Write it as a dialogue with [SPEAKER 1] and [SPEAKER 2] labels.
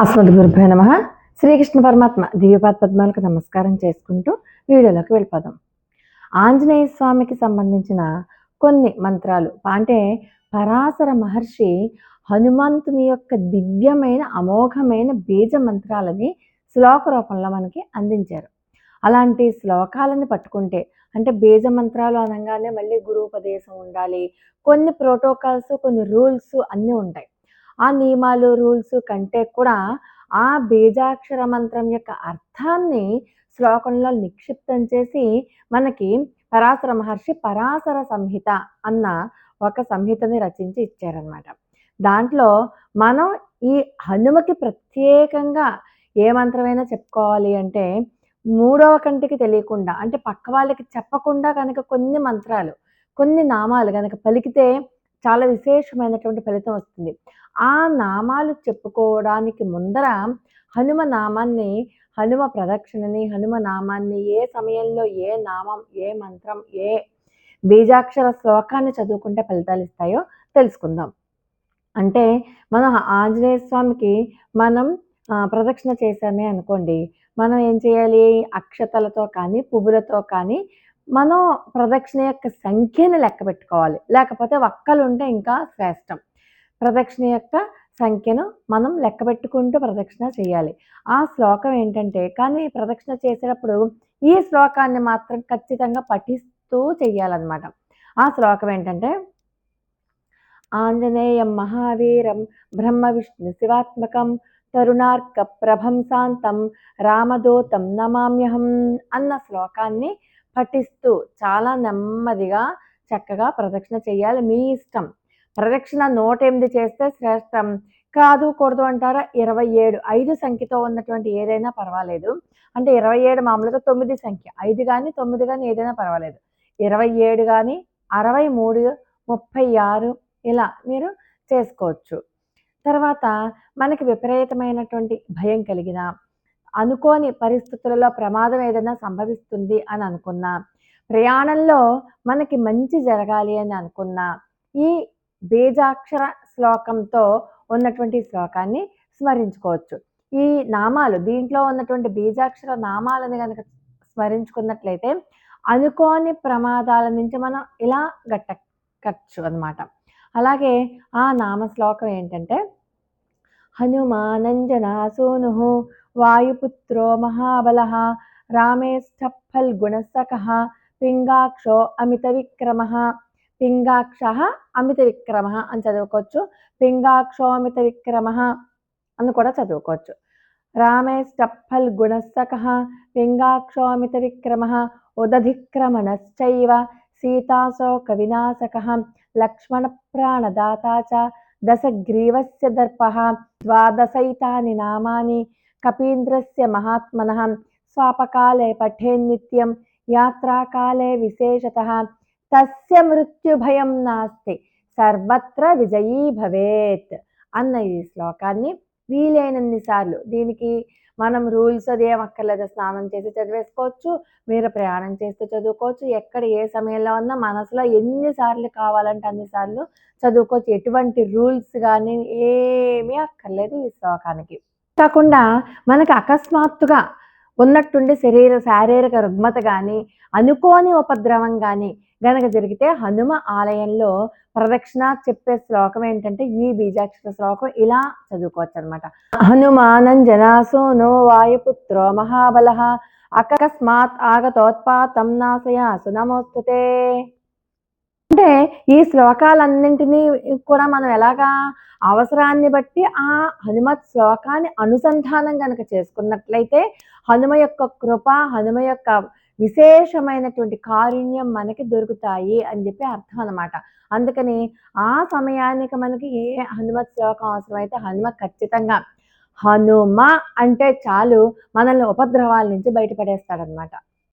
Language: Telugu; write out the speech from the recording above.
[SPEAKER 1] అస్మద్ గురుభ్యో నమ. శ్రీకృష్ణ పరమాత్మ దివ్యపాద పద్మాలకు నమస్కారం చేసుకుంటూ వీడియోలోకి వెళ్ళిపోదాం. ఆంజనేయ స్వామికి సంబంధించిన కొన్ని మంత్రాలు. అంటే పరాశర మహర్షి హనుమంతుని యొక్క దివ్యమైన అమోఘమైన బీజ మంత్రాలని శ్లోక రూపంలో మనకి అందించారు. అలాంటి శ్లోకాలను పట్టుకుంటే అంటే బీజ మంత్రాలు అనగానే మళ్ళీ గురువుపదేశం ఉండాలి. కొన్ని ప్రోటోకాల్స్ కొన్ని రూల్స్ అన్నీ ఉంటాయి. ఆ నియమాలు రూల్స్ కంటే కూడా ఆ బీజాక్షర మంత్రం యొక్క అర్థాన్ని శ్లోకంలో నిక్షిప్తం చేసి మనకి పరాశర మహర్షి పరాశర సంహిత అన్న ఒక సంహితని రచించి ఇచ్చారనమాట దాంట్లో మనం ఈ హనుమకి ప్రత్యేకంగా ఏ మంత్రమైనా చెప్పుకోవాలి అంటే మూడవ కంటికి తెలియకుండా అంటే పక్క వాళ్ళకి చెప్పకుండా కనుక కొన్ని మంత్రాలు కొన్ని నామాలు కనుక పలికితే చాలా విశేషమైనటువంటి ఫలితం వస్తుంది. ఆ నామాలు చెప్పుకోవడానికి ముందర హనుమ నామాన్ని హనుమ ప్రదక్షిణని హనుమ నామాన్ని ఏ సమయంలో ఏ నామం ఏ మంత్రం ఏ బీజాక్షర శ్లోకాన్ని చదువుకుంటే ఫలితాలు ఇస్తాయో తెలుసుకుందాం. అంటే మనం ఆంజనేయ స్వామికి మనం ప్రదక్షిణ చేశామే అనుకోండి. మనం ఏం చేయాలి? అక్షతలతో కానీ పువ్వులతో కానీ మనం ప్రదక్షిణ యొక్క సంఖ్యను లెక్క పెట్టుకోవాలి. లేకపోతే ఒక్కలు ఉంటే ఇంకా శ్రేష్టం. ప్రదక్షిణ యొక్క సంఖ్యను మనం లెక్క పెట్టుకుంటూ ప్రదక్షిణ చేయాలి. ఆ శ్లోకం ఏంటంటే కానీ ప్రదక్షిణ చేసేటప్పుడు ఈ శ్లోకాన్ని మాత్రం ఖచ్చితంగా పఠిస్తూ చెయ్యాలన్నమాట. ఆ శ్లోకం ఏంటంటే ఆంజనేయం మహావీరం బ్రహ్మ విష్ణు శివాత్మకం తరుణార్క ప్రభం శాంతం రామదూతం నమామ్యహం అన్న శ్లోకాన్ని పఠిస్తూ చాలా నెమ్మదిగా చక్కగా ప్రదక్షిణ చేయాలి. మీ ఇష్టం. ప్రదక్షిణ నూట ఎనిమిది చేస్తే శ్రేష్టం. కాదు కూడదు అంటారా? ఇరవై ఏడు. ఐదు సంఖ్యతో ఉన్నటువంటి ఏదైనా పర్వాలేదు. అంటే ఇరవై ఏడు మామూలుగా తొమ్మిది సంఖ్య. ఐదు కానీ తొమ్మిది కానీ ఏదైనా పర్వాలేదు. ఇరవై ఏడు కానీ అరవై మూడు ముప్పై ఆరు ఇలా మీరు చేసుకోవచ్చు. తర్వాత మనకి విపరీతమైనటువంటి భయం కలిగిన అనుకోని పరిస్థితులలో ప్రమాదం ఏదైనా సంభవిస్తుంది అని అనుకున్నా. ప్రయాణంలో మనకి మంచి జరగాలి అని అనుకున్నా. ఈ బీజాక్షర శ్లోకంతో ఉన్నటువంటి శ్లోకాన్ని స్మరించుకోవచ్చు. ఈ నామాలు దీంట్లో ఉన్నటువంటి బీజాక్షర నామాలను కనుక స్మరించుకున్నట్లయితే అనుకోని ప్రమాదాల నుంచి మనం ఇలా గట్టకచ్చు అనమాట అలాగే ఆ నామ శ్లోకం ఏంటంటే హనుమానంజనాసూను వాయుపుత్రో మహాబల రామేష్టఫల్ గుణసక పింగాక్షో అమిత విక్రమ పింగాక్ష అమిత విక్రమ అని చదువుకోవచ్చు. పింగాక్షో అమిత విక్రమ అని కూడా చదువుకోవచ్చు. రామేష్టఫల్ గుణసక పింగాక్షో అమిత విక్రమ ఉదధిక్రమణశ్చైవ సీతాశోక వినాశక లక్ష్మణ ప్రాణదాత చ దశగ్రీవస్య దర్ప ద్వాదశైతాని నామాని కపీంద్రస్య మహాత్మన స్వాపకాలే పఠేన్నిత్యం యాత్రాకాలే విశేషత తస్య మృత్యుభయం నాస్తి సర్వత్ర విజయీ భవేత్ అన్న ఈ శ్లోకాన్ని వీలైనన్ని సార్లు దీనికి మనం రూల్స్ అది ఏమక్కర్లేదు స్నానం చేసి చదివేసుకోవచ్చు మీరు ప్రయాణం చేస్తే చదువుకోవచ్చు ఎక్కడ ఏ సమయంలో ఉన్నా మనసులో ఎన్నిసార్లు కావాలంటే అన్నిసార్లు చదువుకోవచ్చు. ఎటువంటి రూల్స్ కానీ ఏమీ అక్కర్లేదు ఈ శ్లోకానికి. కాకుండా మనకు అకస్మాత్తుగా ఉన్నట్టుండి శరీర శారీరక రుగ్మత కానీ అనుకోని ఉపద్రవం కానీ గనక జరిగితే హనుమ ఆలయంలో ప్రదక్షిణ చెప్పే శ్లోకం ఏంటంటే ఈ బీజాక్షర శ్లోకం ఇలా చదువుకోవచ్చు అనమాట హనుమానంజనాసోనో వాయుపుత్రో మహాబల అకస్మాత్ ఆగతోత్పాతం నాశయ సునమోస్తుతే అంటే ఈ శ్లోకాలన్నింటినీ కూడా మనం ఎలాగా అవసరాన్ని బట్టి ఆ హనుమత్ శ్లోకాన్ని అనుసంధానం కనుక చేసుకున్నట్లయితే హనుమ యొక్క కృప హనుమ యొక్క విశేషమైనటువంటి కారుణ్యం మనకి దొరుకుతాయి అని చెప్పి అర్థం అనమాట అందుకని ఆ సమయానికి మనకి ఏ హనుమత్ శ్లోకం అవసరమైతే హనుమ ఖచ్చితంగా హనుమ అంటే చాలు మనల్ని ఉపద్రవాల నుంచి బయటపడేస్తాడనమాట